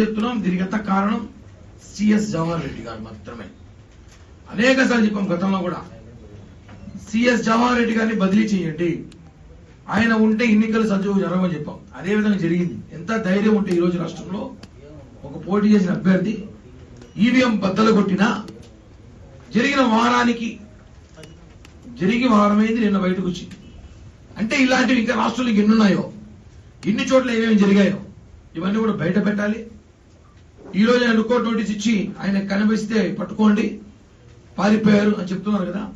చెప్తున్నాం. దీనికి కారణం? సిఎస్ జవహర్ రెడ్డి గారు మాత్రమే. అనేక సార్లు చెప్పాం గతంలో కూడా. సిఎస్ జవహర్ రెడ్డి గారిని బదిలీ చేయండి. ఆయన ఉంటే ఎన్నికలు సజీవ జరగమని చెప్పాం. అదే విధంగా జరిగింది. ఎంత ధైర్యం ఉంటే ఈ రోజు రాష్ట్రంలో? ఒక పోటీ చేసిన అభ్యర్థి ఈవీఎం బద్దలు కొట్టినా జరిగిన వారానికి జరిగి వారమైంది నిన్న బయటకు వచ్చింది. అంటే ఇలాంటివి ఇంకా రాష్ట్రంలో ఎన్నున్నాయో ఎన్ని చోట్ల ఏమేమి జరిగాయో? ఇవన్నీ కూడా బయట పెట్టాలి. ఈ రోజు ఆయన రుకోట్ నోటీస్ ఇచ్చి ఆయన కనిపిస్తే పట్టుకోండి. పారిపోయారు అని చెప్తున్నారు కదా.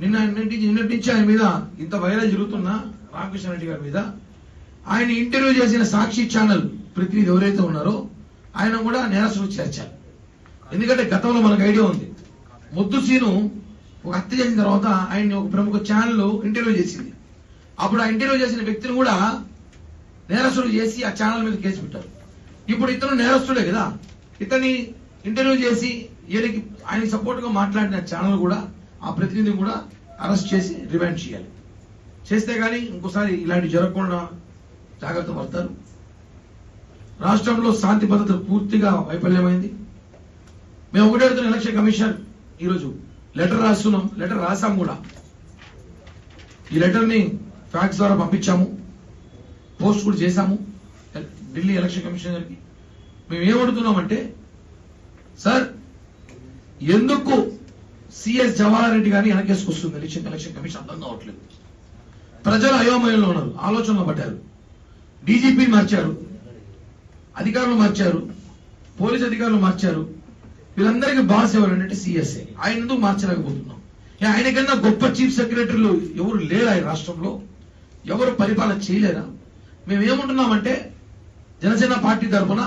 నిన్న నిన్నటి నుంచి ఆయన మీద ఇంత వైరల్ జరుగుతున్న రామకృష్ణ రెడ్డి గారి మీద ఆయన ఇంటర్వ్యూ చేసిన సాక్షి ఛానల్ ప్రతినిధి ఎవరైతే ఉన్నారో ఆయన కూడా నేరస్తులు చేర్చారు. ఎందుకంటే గతంలో మనకు ఐడియా ఉంది. ముద్దు సీను ఒక హత్య చేసిన తర్వాత ఆయన్ని ఒక ప్రముఖ ఛానల్ ఇంటర్వ్యూ చేసింది. అప్పుడు ఆ ఇంటర్వ్యూ చేసిన వ్యక్తిని కూడా నేరస్తులు చేసి ఆ ఛానల్ మీద కేసు పెట్టారు. ఇప్పుడు ఇతను నేరస్తుడే కదా. ఇతని ఇంటర్వ్యూ చేసి ఈయనకి ఆయనకి సపోర్ట్గా మాట్లాడిన ఛానల్ కూడా ఆ ప్రతినిధిని కూడా అరెస్ట్ చేసి రిమాండ్ చేయాలి. చేస్తే కానీ ఇంకోసారి ఇలాంటి జరగకుండా జాగ్రత్త పడతారు. రాష్ట్రంలో శాంతి భద్రత పూర్తిగా వైఫల్యమైంది. మేము ఒకటే అడుగుతున్న ఎలక్షన్ కమిషన్ ఈరోజు లెటర్ రాస్తున్నాం లెటర్ రాసాం కూడా. ఈ లెటర్ని ఫ్యాక్స్ ద్వారా పంపించాము పోస్ట్ కూడా చేశాము. ఢిల్లీ ఎలక్షన్ కమిషనర్కి మేము ఏమడుతున్నామంటే సార్ ఎందుకు సిఎస్ జవహర్ రెడ్డి గారిని వెనకేసుకొస్తుంది ఎలక్షన్ ఎలక్షన్ కమిషన్ అర్థం కావట్లేదు. ప్రజలు అయోమయంలో ఉన్నారు ఆలోచనలో పడ్డారు. డీజీపీని మార్చారు అధికారులు మార్చారు పోలీస్ అధికారులు మార్చారు. వీళ్ళందరికీ బాస్ ఎవరంటే సిఎస్ఏ ఆయన ఎందుకు మార్చలేకపోతున్నాం? ఆయన కన్నా గొప్ప చీఫ్ సెక్రటరీలు ఎవరు లేరా ఈ రాష్ట్రంలో? ఎవరు పరిపాలన చేయలేరా? మేమేమంటున్నామంటే జనసేన పార్టీ తరఫున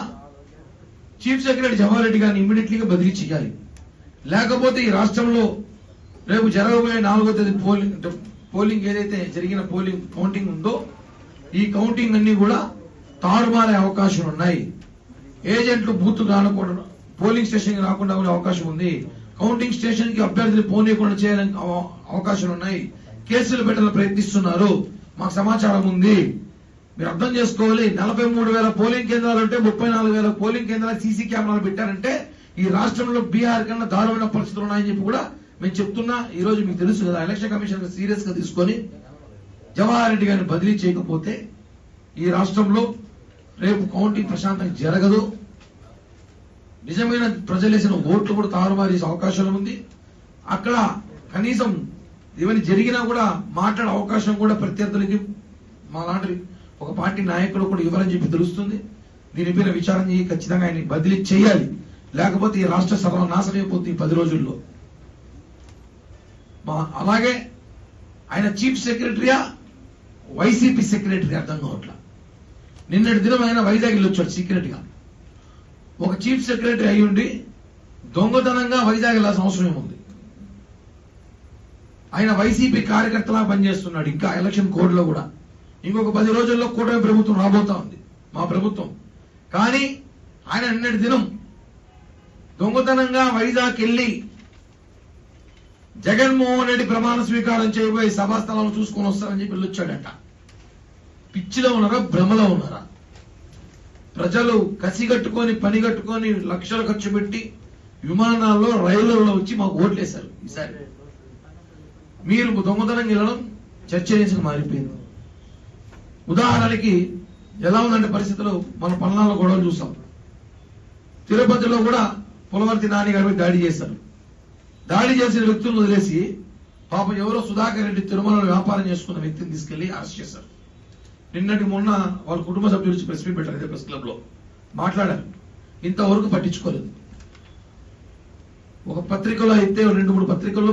చీఫ్ సెక్రటరీ జవహర్ రెడ్డి గారిని ఇమీడియట్లీగా బదిలీ చేయాలి. లేకపోతే ఈ రాష్ట్రంలో రేపు జరగబోయే నాలుగో తేదీ పోలింగ్ పోలింగ్ ఏదైతే జరిగిన పోలింగ్ కౌంటింగ్ ఉందో ఈ కౌంటింగ్ అన్ని కూడా తారుమారే అవకాశం ఉన్నాయి. ఏజెంట్లు బూత్ రానకూడదు పోలింగ్ స్టేషన్కి రాకుండా ఉండే అవకాశం ఉంది. కౌంటింగ్ స్టేషన్కి అభ్యర్థులు పోనీయకుండా చేయడానికి అవకాశాలు ఉన్నాయి. కేసులు పెట్టాలని ప్రయత్నిస్తున్నారు. మాకు సమాచారం ఉంది. మీరు అర్థం చేసుకోవాలి. నలభై మూడు వేల పోలింగ్ కేంద్రాలు ఉంటే ముప్పై నాలుగు వేల పోలింగ్ కేంద్రాలు సీసీ కెమెరాలు పెట్టారంటే ఈ రాష్ట్రంలో బీహార్ కన్నా దారుణమైన పరిస్థితులు ఉన్నాయని చెప్పి కూడా మేము చెప్తున్నా. ఈ రోజు మీకు తెలుసు కదా ఎలక్షన్ కమిషన్ సీరియస్గా తీసుకొని జవహర్ రెడ్డి గారిని బదిలీ చేయకపోతే ఈ రాష్ట్రంలో రేపు కౌంటింగ్ ప్రశాంతంగా జరగదు. నిజమైన ప్రజలేసిన ఓట్లు కూడా తారుమారు చేసే అవకాశం ఉంది. అక్కడ కనీసం ఏమైనా జరిగినా కూడా మాట్లాడే అవకాశం కూడా ప్రత్యర్థులకి మా లాంటి ఒక పార్టీ నాయకులు కూడా ఇవ్వాలని చెప్పి తెలుస్తుంది. దీనిపైన విచారణ చేయి ఖచ్చితంగా ఆయన బదిలీ చేయాలి. లేకపోతే ఈ రాష్ట్ర సర్వనాశనం అయిపోతుంది పది రోజుల్లో. మా- అలాగే ఆయన చీఫ్ సెక్రటరీయా? వైసీపీ సెక్రటరీ అర్థం కావట్లా? నిన్నటి దినం ఆయన వైజాగ్ వచ్చాడు సీక్రెట్గా. ఒక చీఫ్ సెక్రటరీ అయి ఉండి దొంగతనంగా వైజాగ్ వెళ్ళాల్సిన అవసరం ఏముంది? ఆయన వైసీపీ కార్యకర్తలా పనిచేస్తున్నాడు ఇంకా ఎలక్షన్ కోడ్లో కూడా. ఇంకొక పది రోజుల్లో కూటమి ప్రభుత్వం రాబోతా ఉంది. మా ప్రభుత్వం. కానీ ఆయన నిన్నటి దినం దొంగతనంగా వైజాగ్ వెళ్ళి జగన్మోహన్ రెడ్డి ప్రమాణ స్వీకారం చేయబోయి సభాస్థలాలను చూసుకొని వస్తారని చెప్పి వెళ్ళొచ్చాడట. పిచ్చిలో ఉన్నారా? భ్రమలో ఉన్నారా? ప్రజలు కసిగట్టుకొని పని కట్టుకొని లక్షలు ఖర్చు పెట్టి విమానాల్లో రైళ్ళలో వచ్చి మాకు ఓట్లేశారు ఈసారి. మీరు దొంగతనం వెళ్ళడం చర్చనీయంగా మారిపోయింది. ఉదాహరణకి ఎలా ఉందంటే పరిస్థితులు మన పల్నాల్లో గొడవలు చూసాం. తిరుపతిలో కూడా పులవర్తి నాని గారి దాడి చేశారు. దాడి చేసిన వ్యక్తులను వదిలేసి పాపం ఎవరో సుధాకర్ రెడ్డి తిరుమలలో వ్యాపారం చేసుకున్న వ్యక్తిని తీసుకెళ్ళి అరెస్ట్ చేశారు. నిన్నటి మొన్న వాళ్ళ కుటుంబ సభ్యులు నుంచి ప్రెస్ మీట్ పెట్టారు ఇదే ప్రెస్ క్లబ్లో మాట్లాడారు. ఇంతవరకు పట్టించుకోలేదు. ఒక పత్రికలో అయితే రెండు మూడు పత్రికల్లో